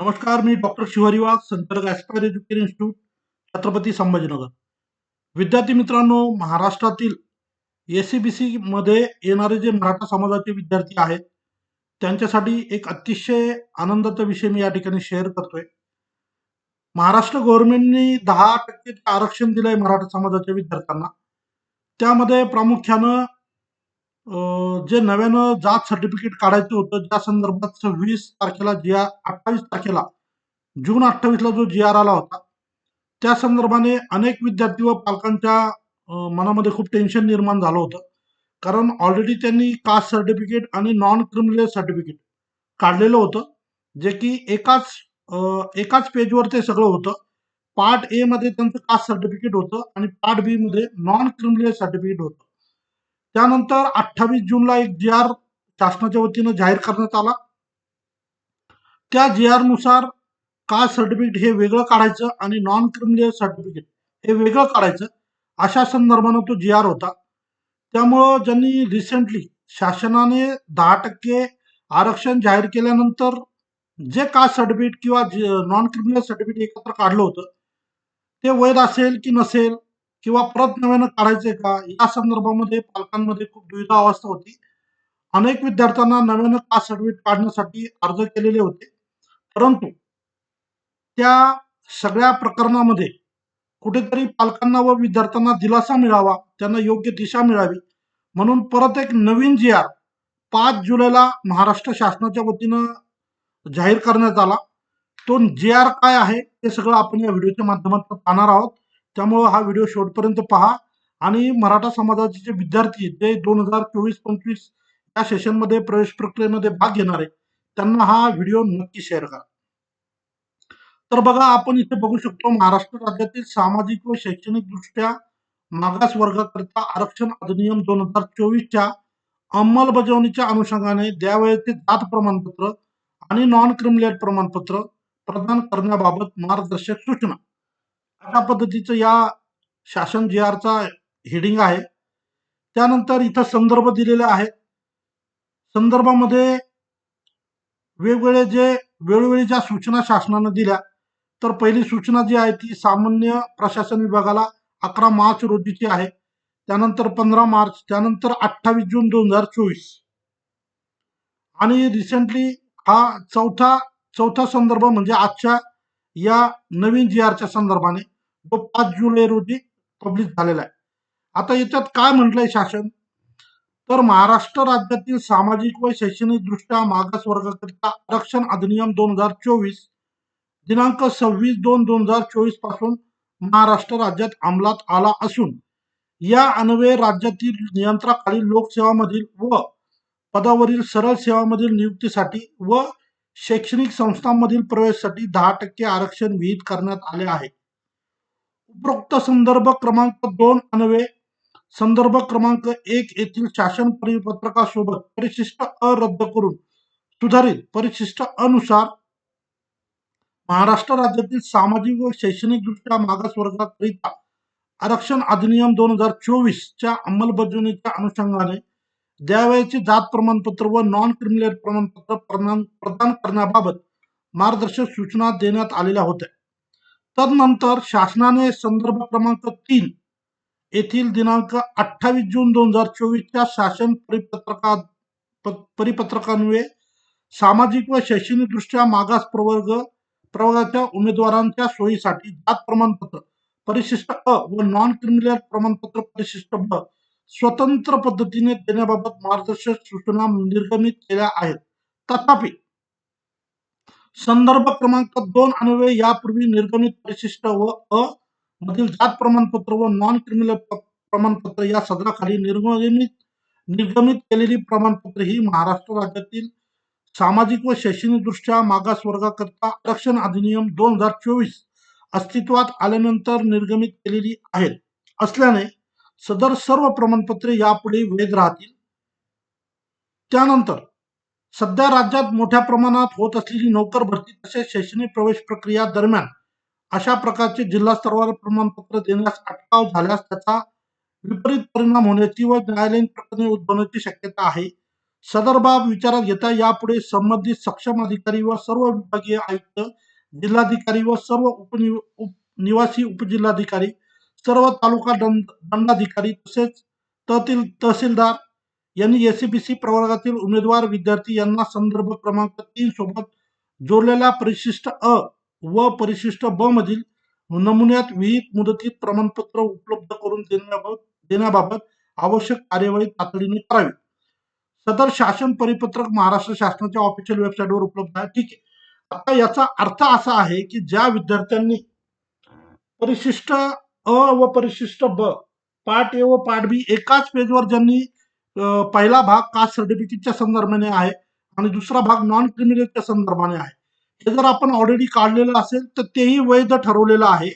नमस्कार मी डॉक्टर शिवारी वाघ संचालक Aspire Education Institute Chhatrapati Sambhajinagar. विद्यार्थी मित्रांनो महाराष्ट्रातील एस सी बी सी मध्ये येणारे जे मराठा समाजाचे विद्यार्थी आहेत त्यांच्यासाठी एक अतिशय आनंदाचा विषय मी या ठिकाणी शेअर करतोय. महाराष्ट्र गव्हर्नमेंटनी दहा टक्के आरक्षण दिलंय मराठा समाजाच्या विद्यार्थ्यांना त्यामध्ये प्रामुख्यानं जे नव्यानं जात सर्टिफिकेट काढायचं होतं ज्या संदर्भात सव्वीस तारखेला जी आर अठ्ठावीस तारखेला जून अठ्ठावीसला जो जी आर आला होता त्या संदर्भाने अनेक विद्यार्थी व पालकांच्या मनामध्ये खूप टेन्शन निर्माण झालं होतं. कारण ऑलरेडी त्यांनी कास्ट सर्टिफिकेट आणि नॉन क्रिमिनल सर्टिफिकेट काढलेलं होतं जे की एकाच एकाच पेजवर ते सगळं होतं. पार्ट ए मध्ये त्यांचं कास्ट सर्टिफिकेट होतं आणि पार्ट बी मध्ये नॉन क्रिमिनल सर्टिफिकेट होतं. त्यानंतर अठ्ठावीस जूनला एक जी आर शासनाच्या वतीनं जाहीर करण्यात आला. त्या जी आरनुसार कास्ट सर्टिफिकेट हे वेगळं काढायचं आणि नॉन क्रिमिनल सर्टिफिकेट हे वेगळं काढायचं अशा संदर्भानं तो जी आर होता. त्यामुळं ज्यांनी रिसेंटली शासनाने दहा टक्के आरक्षण जाहीर केल्यानंतर जे कास्ट सर्टिफिकेट किंवा नॉन क्रिमिनल सर्टिफिकेट एकत्र काढलं होतं ते वैध असेल की नसेल किंवा परत नव्यानं काढायचंय का? या संदर्भामध्ये पालकांमध्ये खूप दुविधा अवस्था होती. अनेक विद्यार्थ्यांना नव्यानं कास्ट सर्टिफिकेट काढण्यासाठी अर्ज केलेले होते. परंतु त्या सगळ्या प्रकरणामध्ये कुठेतरी पालकांना व विद्यार्थ्यांना दिलासा मिळावा त्यांना योग्य दिशा मिळावी म्हणून परत एक नवीन जी आर पाच जुलैला महाराष्ट्र शासनाच्या वतीनं जाहीर करण्यात आला. तो जे आर काय आहे ते सगळं आपण या व्हिडिओच्या माध्यमातून पाहणार आहोत. त्यामुळं हा व्हिडिओ शेवटपर्यंत पहा. आणि मराठा समाजाचे जे विद्यार्थी जे दोन हजार चोवीस पंचवीस या सेशनमध्ये प्रवेश प्रक्रियेमध्ये भाग घेणार आहे त्यांना हा व्हिडिओ नक्की शेअर करा. तर बघा आपण इथे बघू शकतो महाराष्ट्र राज्यातील सामाजिक व शैक्षणिक दृष्ट्या मागास वर्गाकरिता आरक्षण अधिनियम दोन हजार चोवीसच्या अंमलबजावणीच्या अनुषंगाने द्यावयाचे जात प्रमाणपत्र आणि नॉन क्रिमिनल प्रमाणपत्र प्रदान करण्याबाबत मार्गदर्शक सूचना. अशा पद्धतीचं या शासन जी आरचा हेडिंग आहे. त्यानंतर इथं संदर्भ दिलेले आहेत. संदर्भामध्ये वेगवेगळे जे वेळोवेळी ज्या सूचना शासनानं दिल्या तर पहिली सूचना जी आहे ती सामान्य प्रशासन विभागाला अकरा मार्च रोजीची आहे. त्यानंतर पंधरा मार्च त्यानंतर अठ्ठावीस जून दोन हजार चोवीस. आणि रिसेंटली हा चौथा चौथा संदर्भ म्हणजे आजच्या या नवीन जी आरच्या संदर्भाने जो पाच जुलै रोजी पब्लिश झालेला आहे. आता याच्यात काय म्हटलंय शासन? तर महाराष्ट्र राज्यातील सामाजिक व शैक्षणिक दृष्ट्या मागास वर्गाकरिता आरक्षण अधिनियम दोन हजार चोवीस दिनांक सव्वीस दोन दोन हजार चोवीसपासून महाराष्ट्र राज्यात अंमलात आला असून या अन्वये राज्यातील नियंत्रणाखालील लोकसेवामधील व पदावरील सरळ सेवामधील नियुक्तीसाठी व शैक्षणिक संस्थांमधील प्रवेशासाठी दहा टक्के आरक्षण विहित करण्यात आले आहे. उपरोक्त संदर्भ क्रमांक दोन अन्वये संदर्भ क्रमांक एक येथील शासन परिपत्रकासोबत परिशिष्ट अ रद्द करून सुधारित परिशिष्ट अनुसार महाराष्ट्र राज्यातील सामाजिक व शैक्षणिक दृष्ट्या मागास वर्गाकरिता आरक्षण अधिनियम दोन हजार चोवीसच्या अंमलबजावणीच्या अनुषंगाने द्यावयाचे जात प्रमाणपत्र व नॉन क्रिमिनल प्रमाणपत्र प्रदान प्रदान करण्याबाबत मार्गदर्शक सूचना देण्यात आलेल्या होत्या. तदनंतर शासनाने संदर्भ क्रमांक तीन येथील दिनांक अठ्ठावीस जून दोन हजार चोवीसच्या शासन परिपत्रका परिपत्रकान्वये सामाजिक व शैक्षणिकदृष्ट्या मागास प्रवर्ग प्रवर्गाच्या उमेदवारांच्या सोयीसाठी जात प्रमाणपत्र परिशिष्ट अ व नॉन क्रिमिनल प्रमाणपत्र परिशिष्ट ब स्वतंत्र पद्धतीने देण्याबाबत मार्गदर्शक सूचना निर्गमित केल्या आहेत. तथापि संदर्भ क्रमांक दोन अन्वये यापूर्वी निर्गमित परिशिष्ट व अ मधील जात प्रमाणपत्र व नॉन क्रिमिनल प्रमाणपत्र या सदराखाली निर्गमित निर्गमित केलेली प्रमाणपत्र ही महाराष्ट्र राज्यातील सामाजिक व शैक्षणिक दृष्ट्या मागास वर्गाकरता आरक्षण अधिनियम दोन हजार चोवीस अस्तित्वात आल्यानंतर निर्गमित केलेली आहेत. असल्याने सदर सर्व प्रमाणपत्रे यापुढे वैध राहतील. त्यानंतर सध्या राज्यात मोठ्या प्रमाणात होत असलेली नोकर भरती तसेच शैक्षणिक प्रवेश प्रक्रिया दरम्यान अशा प्रकारचे जिल्हा स्तरावर प्रमाणपत्र देण्यास अटकाव झाल्यास त्याचा विपरीत परिणाम होण्याची व न्यायालयीन प्रकरणे उद्भवण्याची शक्यता आहे. सदर बाब विचारात घेता यापुढे संबंधित सक्षम अधिकारी व सर्व विभागीय आयुक्त जिल्हाधिकारी व सर्व उपनि उप उपजिल्हाधिकारी सर्व तालुका दंड दंडाधिकारी तसेच तहसील तहसीलदार यांनी एसीबीसी प्रवर्गातील उमेदवार विद्यार्थी यांना संदर्भ क्रमांक तीन सोबत जोडलेल्या परिशिष्ट अ व परिशिष्ट ब मधील नमुन्यात विहित मुदतीत प्रमाणपत्र उपलब्ध करून देण्याबाबत देण्याबाबत आवश्यक कार्यवाही तातडीने करावी. सदर शासन परिपत्रक महाराष्ट्र शासनाच्या ऑफिशियल वेबसाईटवर उपलब्ध आहे. ठीक आहे. आता याचा अर्थ असा आहे की ज्या विद्यार्थ्यांनी परिशिष्ट अ व परिशिष्ट ब. पार्ट ए व पार्ट बी एकाच पेजवर ज्यांनी पहिला भाग कास्ट सर्टिफिकेटच्या संदर्भाने आहे आणि दुसरा भाग नॉन क्रिमिनलच्या संदर्भाने आहे. हे जर आपण ऑलरेडी काढलेलं असेल तर तेही वैध ठरवलेलं आहे.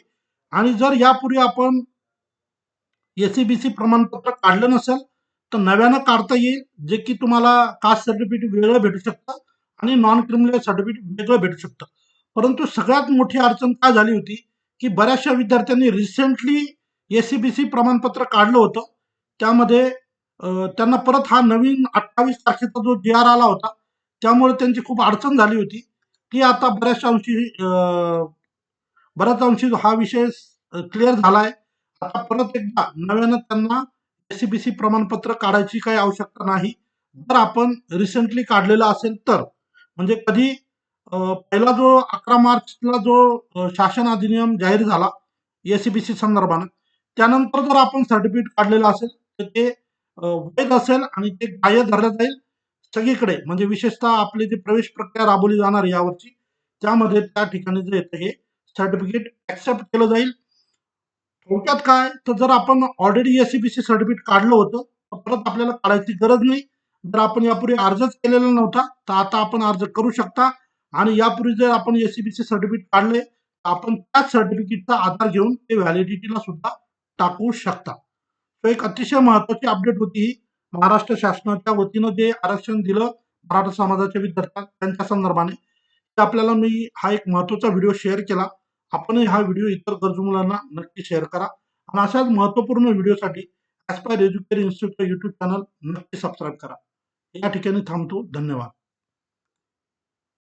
आणि जर यापूर्वी आपण एसीबीसी प्रमाणपत्र काढलं नसेल तर नव्यानं काढता येईल जे की तुम्हाला कास्ट सर्टिफिकेट वेगळं भेटू शकतं आणि नॉन क्रिमिनल सर्टिफिकेट वेगळं भेटू शकतं. परंतु सगळ्यात मोठी अडचण काय झाली होती? की बऱ्याचशा विद्यार्थ्यांनी रिसेंटली एसीबीसी प्रमाणपत्र काढलं होतं. त्यामध्ये त्यांना परत हा नवीन अठ्ठावीस तारखेचा जो जी आर आला होता त्यामुळे त्यांची खूप अडचण झाली होती. की आता बऱ्याचशा अंशी बऱ्याच अंशी हा विषय क्लिअर झाला आहे आता परत एकदा नव्यानं त्यांना एसीबीसी प्रमाणपत्र काढायची काही आवश्यकता नाही. जर आपण रिसेंटली काढलेलं असेल तर. म्हणजे कधी पहिला जो अकरा मार्चला जो शासन अधिनियम जाहीर झाला एसीबीसी संदर्भानं त्यानंतर जर आपण सर्टिफिकेट काढलेलं असेल तर ते वैध असेल आणि ते ग्राह्य धरलं जाईल. सगळीकडे म्हणजे विशेषतः आपली जी प्रवेश प्रक्रिया राबवली जाणार यावरची त्यामध्ये त्या ठिकाणी जे येतं हे सर्टिफिकेट ऍक्सेप्ट केलं जाईल. थोडक्यात काय तर जर आपण ऑलरेडी एसीबीसी सर्टिफिकेट काढलं होतं तर परत आपल्याला काढायची गरज नाही. जर आपण यापूर्वी अर्जच केलेला नव्हता तर आता आपण अर्ज करू शकता. आणि यापूर्वी जर आपण एसीबीसी सर्टिफिकेट काढले तर आपण त्याच सर्टिफिकेटचा आधार घेऊन ते व्हॅलिडिटीला सुद्धा टाकू शकता. तो एक अतिशय महत्वाची अपडेट होती महाराष्ट्र शासनाच्या वतीनं जे आरक्षण दिलं मराठा समाजाच्या विद्यार्थ्यांना त्यांच्या संदर्भाने. ते आपल्याला मी हा एक महत्त्वाचा व्हिडिओ शेअर केला. आपणही हा व्हिडिओ इतर गरजू मुलांना नक्की शेअर करा. आणि अशाच महत्त्वपूर्ण व्हिडिओसाठी Aspire Education Institute YouTube channel नक्की सबस्क्राईब करा. या ठिकाणी थांबतो. धन्यवाद.